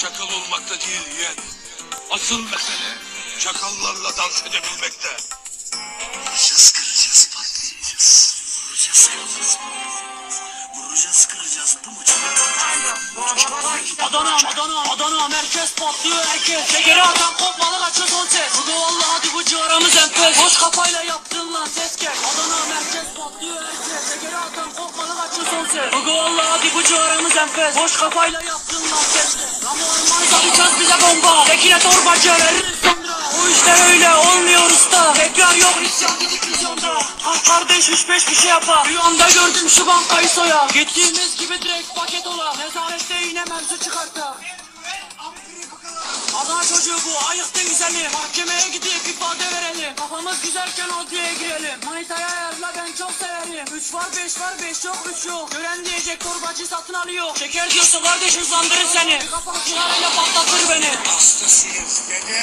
çakal olmakta değil yeğen. Asıl mesele çakallarla dans edebilmekte. Vuracağız kıracağız patlayacağız. Vuracağız kıracağız patlayacağız. Vuracağız kıracağız bu maçı Adana, Adana, Adana merkez patlıyor herkes Şekeri atan kopmalı kaçıyor son ses Bugü valla hadi bu civarımız enfes Boş kafayla yaptın lan ses gel Adana merkez patlıyor herkes Şekeri atan kopmalı kaçıyor son ses. Bugü valla hadi bu civarımız enfes. Boş kafayla yaptın lan ses gel Ramo orman bir çöz bize bomba. Tekine torbacı veririz sonra O işler öyle olmuyor usta. Tekrar yok isyan dedik vizyonda. Kalk kardeş üç beş bir şey yapar. Rüyamda gördüm şu bankayı soya Gittiğimiz gibi direkt paket ola. Nezarette yine mevzu çıkartar Adana çocuğu bu ayıktı güzeli. Mahkemeye gidip ifade verelim. Kafamız güzelken adliyeye girelim. Manitaya ayarla ben çok severim. 3 var 5 var 5 yok 3 yok. Gören diyecek torbacı satın alıyor. Şeker diyorsa kardeş hızlandırır seni. Bir kapak cigarayla patlatır beni. Hastasıyız dede.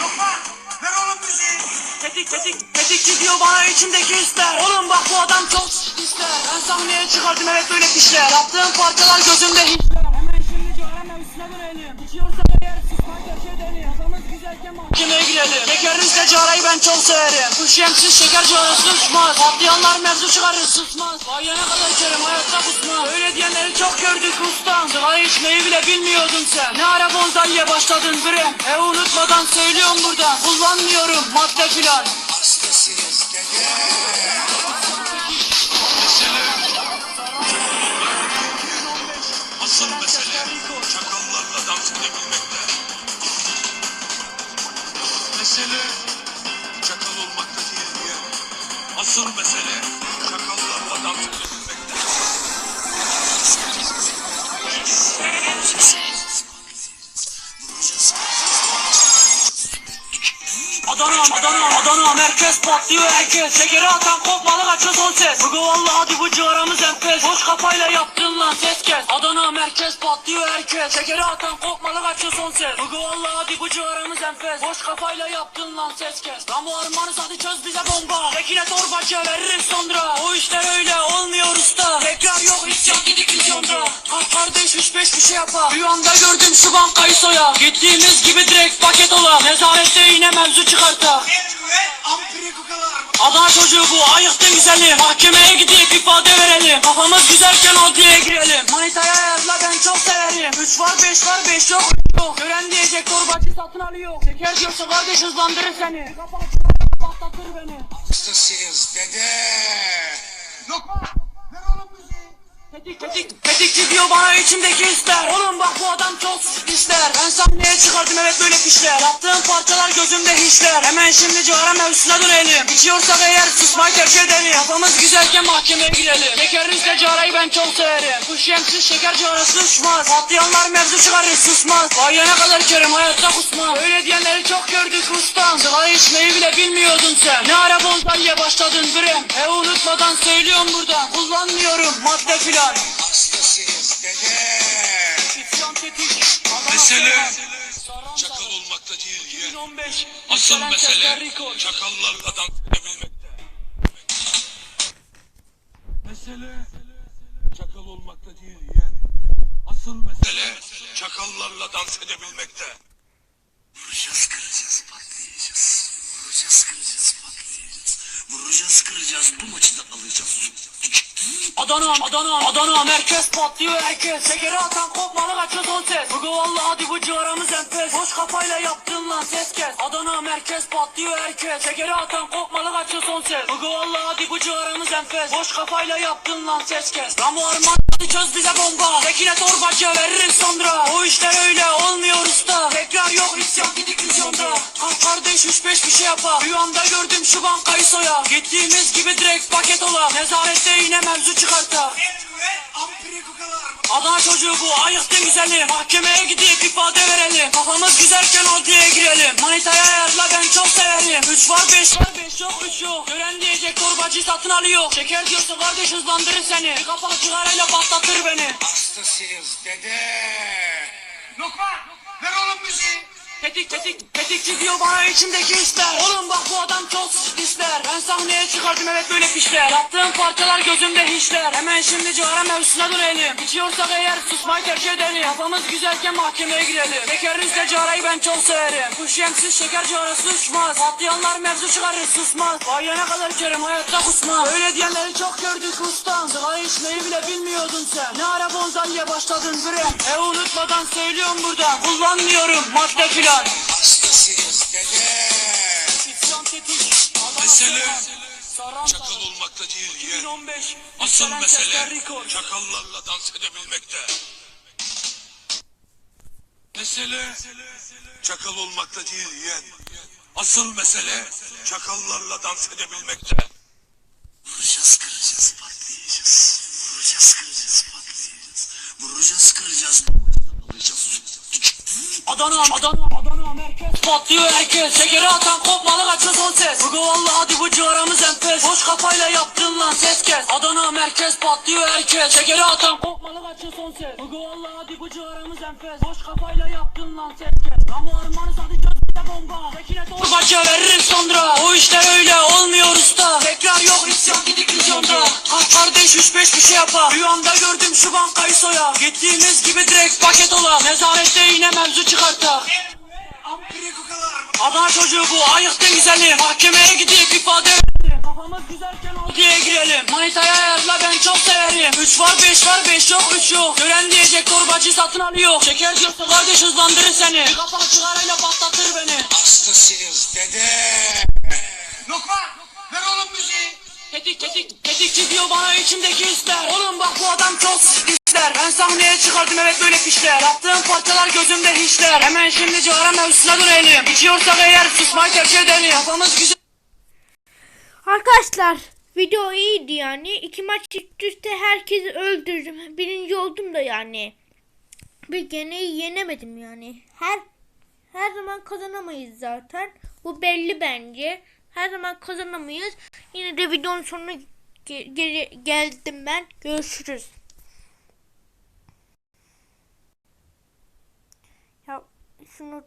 Lokman ver oğlum müziği. Tetik tetik tetik gidiyor bana içimdeki hisler Oğlum bak bu adam çok ister. Ben sahneye çıkardım evet böyle pişler. Yaptığım parçalar gözümde hisler mahkemeye girelim Şekerinizle carayı ben çok severim. Kuş yemsiz şeker carası susmaz. Patlayanlar mevzu çıkarır susmaz. Vay ne kadar içerim hayatta kusmaz. Öyle diyenleri çok gördük ustam. Sigara içmeyi bile bilmiyordun sen. Ne ara bonzaiye başladın bre? E unutmadan söylüyorum buradan. Kullanmıyorum madde filan Mesele çakal olmakta değil yeğen. Asıl mesele çakallarla dans edebilmekte. Adana, Adana, Adana merkez patlıyor herkes. Şekeri atan kopmalı kaçıyor son ses. Bugü valla hadi bu civarımız enfes. Boş kafayla yaptın lan ses kes. Adana merkez patlıyor herkes. Şekeri atan kopmalı kaçıyor son ses. Bugü valla hadi bu civarımız enfes. Boş kafayla yaptın lan ses kes. Ramo armanı hadi çöz bize bomba. Tekine torbacı veririz sonra. O işler öyle olmuyor usta. Tekrar yok isyan gidik vizyonda Kalk kardeş üç beş bir şey yapar Rüyamda gördüm şu bankayı soya. Gittiğimiz gibi direkt paket ola. Nezarette yine mevzu çıkartar Adana çocuğu bu. Ayıktı güzeli Mahkemeye gidip ifade verelim. Kafamız güzelken adliyeye girelim. Manitaya ayarla ben çok severim. 3 var 5 var 5 yok yok. Gören diyecek torbacı satın alıyor. Şeker diyorsa kardeş hızlandırır seni. Kapat patlatır beni. Hastasıyız dede. Lokman ver oğlum müziği. Tetik tetik tetik gidiyor bana içimdeki hisler Oğlum bak bu adam çok ister Ben sahneye çıkardım evet böyle pişler. Yaptığım parçalar gözümde hisler Hemen şimdi cigara mevzusuna dönelim. İçiyorsak eğer susmayı tercih edelim. Kafamız güzelken mahkemeye girelim Şekerinizle cigarayı ben çok severim. Kuş yemsiz şeker cigarası uçmaz Patlayanlar mevzu çıkarır susmaz. Vay ne kadar içerim hayatta kusmaz. Öyle diyenleri çok gördük ustam. Sigara içmeyi bile bilmiyordun sen. Ne ara bonzaiye başladın bre E unutmadan söylüyorum Kullanmıyorum madde filan Hastasıyız dede. İsyan tetik. Mesele çakal olmakta değil yeğen. 2015. Asıl mesele çakallarla dans edebilmekte. Mesele çakal olmakta değil yeğen. Asıl mesele çakallarla dans edebilmekte. Alacağız kıracağız bu maçı da alacağız. Adana, Adana, Adana merkez patlıyor herkes. Şekeri atan kopmalı kaçıyor son ses. Bugü valla hadi bu civarımız enfes. Boş kafayla yaptın lan ses kes. Adana merkez patlıyor herkes. Şekeri atan kopmalı kaçıyor son ses. Bugü valla hadi bu civarımız enfes. Boş kafayla yaptın lan ses kes. Ramo Arman çöz bize bomba. Tekine torbacı veririz sonra. O işler öyle olmuyor usta. Tekrar yok isyan gidik vizyonda. Kalkar 5 bir şey yapa Rüyamda gördüm şu bankayı soya. Gittiğimiz gibi direkt paket ola. Nezarette yine mevzu çıkarta Adana çocuğu bu ayıktı güzelim Mahkemeye gidip ifade verelim. Kafamız güzelken odaya girelim. Manitaya ayarla ben çok severim. 3 var 5 var 5 yok 3 yok. Gören diyecek torbacı satın alıyor. Şeker diyorsa kardeş hızlandırır seni. Bir kapak sigarayla patlatır beni. Hastasıyız dede. Lokma ver oğlum Tetik tetik tetikçi diyor bana içimdeki hisler. Oğlum bak bu adam çok ister Ben sahneye çıkardım evet böyle pişler. Yaptığım parçalar gözümde hiçler. Hemen şimdi cigara mevzusuna dönelim. İçiyorsak eğer susmayı tercih edelim. Kafamız güzelken mahkemeye girelim. Şekerinizle cigarayı ben çok severim. Kuş yemsiz şeker cigarası uçmaz Patlayanlar mevzu çıkarır susmaz. Vay ne kadar kerim hayatta kusmaz. Öyle diyenleri çok gördük ustam. Sigara içmeyi bile bilmiyordun sen. Ne ara bonzaiye başladın bre E unutmadan söylüyorum buradan Kullanmıyorum madde filan Hastasıyız dede. Mesele Çakal olmakta değil. 2015 Asıl mesele çakallarla dans edebilmekte. Mesele çakal olmakta değil yeğen. Asıl mesele çakallarla dans edebilmekte. Vuracağız kıracağız patlayacağız. Vuracağız kıracağız patlayacağız. Vuracağız kıracağız alacağız. Adana, Adana, Adana merkez patlıyor herkes Şekeri atan kopmalı kaçıyor son ses. Bugü vallahi hadi bu ciğaramız enfes. Boş kafayla yaptın lan ses kes. Adana merkez patlıyor herkes Şekeri atan kopmalı kaçıyor son ses. Bugü vallahi hadi bu ciğaramız enfes. Boş kafayla yaptın lan ses kes. Ramu armanı sadı gözüne bomba. Tekine torbacı veririm sonra. O işler öyle olmuyor usta. Tekrar yok isyan gidik vizyonda. Kalk kardeş üç beş bir şey yapar Rüyamda gördüm şu bankayı soya. Gittiğimiz gibi direkt paket ola. Nezarette yine mevzu çıkartar Adana çocuğu bu ayıktı güzeli Mahkemeye gidip ifade verelim. Kafamız güzelken diye girelim. Manitaya ayarla ben çok severim. 3 var 5 var 5 yok 3 yok. Gören diyecek torbacı satın alıyor. Şeker diyorsa kardeş hızlandırır seni. Bir kapak sigarayla patlatır beni. Hastasıyız dede. Lokman ver oğlum müziği. Tetik tetik tetikçi diyor bana içimdeki hisler Oğlum bak bu adam çok ister Ben sahneye çıkardım evet böyle pişler Yaptığım parçalar gözümde hiçler Hemen şimdi cigara mevzusuna dönelim İçiyorsak eğer susmayı tercih edelim Kafamız güzel Arkadaşlar video iyiydi yani. İki maç üst üste herkesi öldürdüm. Birinci oldum da yani. Bir gene yenemedim yani. Her her zaman kazanamayız zaten. Bu belli bence. Her zaman kazanamayız. Yine de videonun sonuna ge- geldim ben. Görüşürüz. その